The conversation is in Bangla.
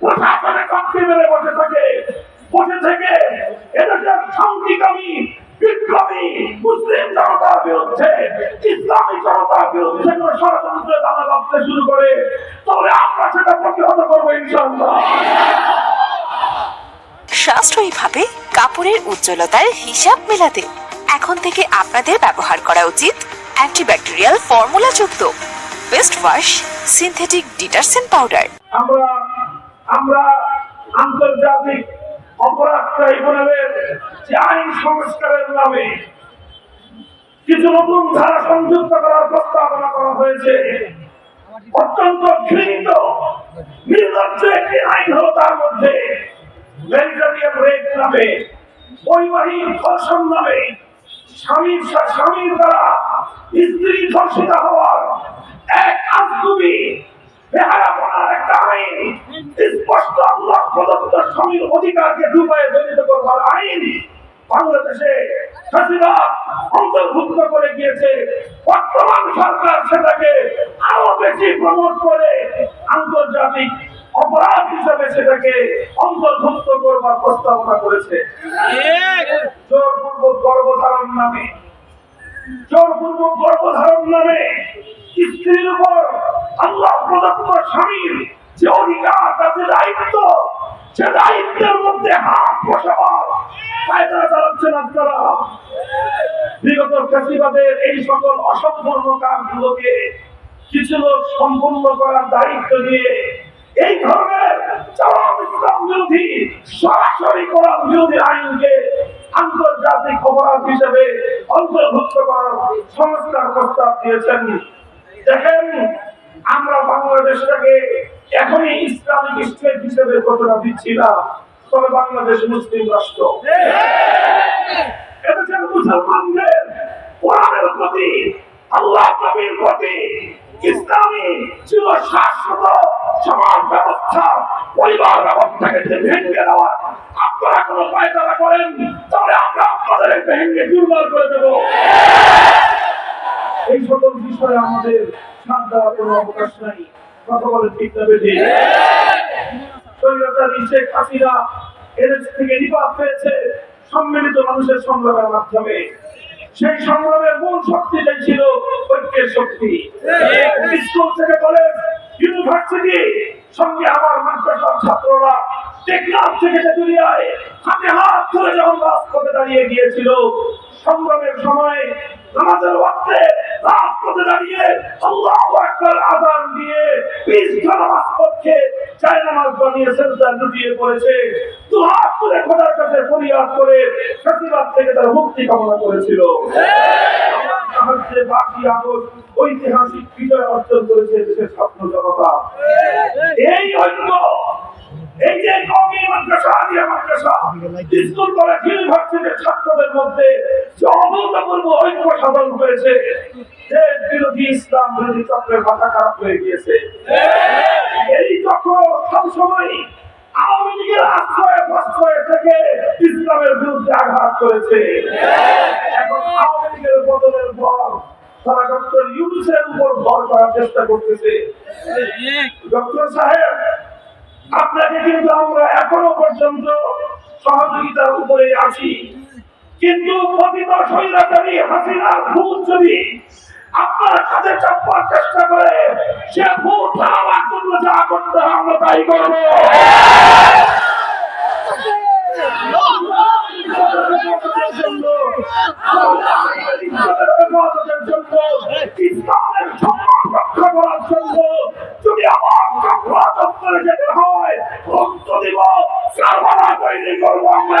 প্রশাসনে কাঁপতে মেরে বসে থাকে। বসে থেকে এদেশের শান্তিকামী বিপ্লবী মুসলিম জনতার বিরুদ্ধে ইসলামী জনতার বিরুদ্ধে কোনো ষড়যন্ত্রে দানা বাঁধতে শুরু করে তাহলে আমরা সেটা প্রতিহত করব ইনশাআল্লাহ। সাশ্রয়ীভাবে কাপড়ের উজ্জ্বলতার হিসাব মেলাতে এখন থেকে আপনাদের ব্যবহার করা উচিত antibacterial ফর্মুলাযুক্ত। Best wash synthetic detergent powder আমরা আমরা আন্তর্জাতিক অপরাধ ট্রাইব্যুনালের যে আইন সংস্কারের নামে কিছু নতুন ধারা সংযুক্ত করার প্রস্তাবনা করা হয়েছে, অত্যন্ত ঘৃণিত, নির্লজ্জ একটি আইন হলো তার মধ্যে মেরিটারিয়ান রেপ নামে, বৈবাহিক ধর্ষণ নামে, স্বামীর স্বামীর দ্বারা স্ত্রী ধর্ষিত হওয়ার এক আজগুবি বেহায়াপনার একটা আইন স্পষ্ট আল্লাহ প্রদত্ত স্বামীর অধিকারকে ডুবায় দলিত করবার আইন বাংলাদেশে ফাঁসিবাদ অন্তর্ভুক্ত করে গিয়েছে। বর্তমান সরকার সেটাকে আরও বেশি প্রমোট করে আন্তর্জাতিক অপরাধ হিসেবে সেটাকে অন্তর্ভুক্ত করবার প্রস্তাবনা করেছে। জোরপূর্বক গর্ভধারণ নামে জোরপূর্বক গর্ভধারণ নামে স্ত্রীর উপর আল্লাহ প্রদত্ত স্বামীর যে অধিকার দায়িত্ব, সে দায়িত্বের মধ্যে হাত বসাবার চালাচ্ছেন আপনারা এই সকল অসম্পূর্ণ কাজগুলোকে কিছু লোক সম্পূর্ণ করার দায়িত্ব দিয়ে এই ধরনের ইসলাম বিরোধী, সরাসরি কোরআন বিরোধী আইনকে আন্তর্জাতিক অপরাধ হিসেবে অন্তর্ভুক্ত করার সংস্কার প্রস্তাব দিয়েছেন। দেখেন, আমরা বাংলাদেশটাকে এখনই ইসলামিক স্টেট হিসেবে ঘোষণা দিচ্ছি না, তবে বাংলাদেশ মুসলিম রাষ্ট্র। মুসলমানদের কোরআনের প্রতি আল্লাহ নবীর প্রতি ইসলামী শাশ্বত সমাজ ব্যবস্থা, পরিবার ব্যবস্থাকে যে ভেঙে দেওয়ার আপনারা কোনো পায়তারা করেন, তাহলে আমরা আপনাদের দুর্বল করে দেবো। এই সকল বিষয়ে আমাদের দেওয়ার কোনো অবকাশ নাই। সম্মিলিত মানুষের সংগ্রামের মাধ্যমে। সেই সংগ্রামের মূল ছিল, ঐক্যের শক্তি। স্কুল থেকে কলেজ ইউনিভার্সিটি সঙ্গে আমার মাদ্রাসার ছাত্ররা থেকে হাতে ধরে যখন দাঁড়িয়ে গিয়েছিল, সংগ্রামের সময় আমাদের তারা মুক্তি কামনা করেছিল ঐতিহাসিক বিজয় অর্জন করেছে দেশের ছাত্র জনতা এই ঐক্য এই যে কমি মাদ্রাসা আলিয়া ঐক্য সাধন বিরোধী আওয়ামী লীগের আশ্রয়ে, প্রশ্রয়ে থেকে ইসলামের বিরুদ্ধে আঘাত করেছে। এখন আওয়ামী লীগের বদলের পর তারা ডক্টর ইউনুসের উপর ভর করার চেষ্টা করতেছে। ডক্টর সাহেব আপনাকে কিন্তু আমরা এখনও পর্যন্ত সহযোগিতার উপরে আছি। কিন্তু পতিত স্বৈরাচারী হাসিনার ভূত যদি আপনার কাছে চাপার চেষ্টা করে, সে ভূত আমার জন্য যা করতে আমরা তাই করব ইসলামের সম্মান রক্ষা করার জন্য যদি আমার চক্র চত্বরে যেতে হয়। রক্ত দিব সার্বনা তৈরি করব আমরা।